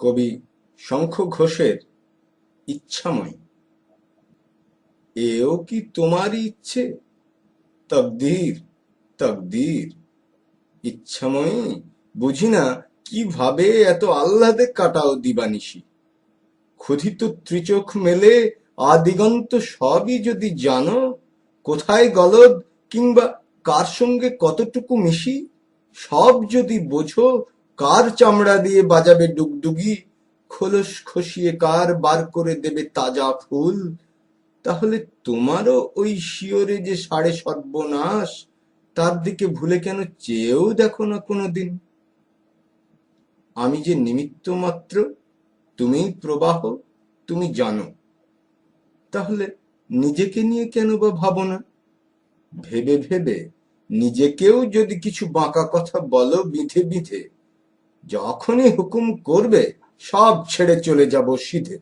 কবি শঙ্খ ঘোষের ইচ্ছাময়। এও কি তোমারই ইচ্ছে? তকদির তকদির। ইচ্ছাময়ী? বুঝি না কীভাবে এত আহ্লাদে কাটাও দিবানিশি? ক্ষুধিত ত্রিচোখ মেলে আদিগন্ত সবই যদি জানো, কোথায় গলদ কিংবা কার সঙ্গে কতটুকু মিশি? সব যদি বোঝো কার চামড়া দিয়ে বাজাবে ডুগডুগি? খোলস খসিয়ে কার বার করে দেবে তাজা ফুল? তাহলে তোমারও ওই শিওরে যে সাড়ে সর্বনাশ, তার দিকে ভুলে কেন চেয়েও দেখো না কোনোদিন? আমি যে নিমিত্ত মাত্র তুমি প্রবাহ, তুমি জানো। তাহলে নিজেকে নিয়ে কেন বা ভাবো না? ভেবে ভেবে নিজেকেও যদি কিছু বাঁকা কথা বলো বিধে বিধে যখনই হুকুম করবে সব ছেড়ে চলে যাব সিধে।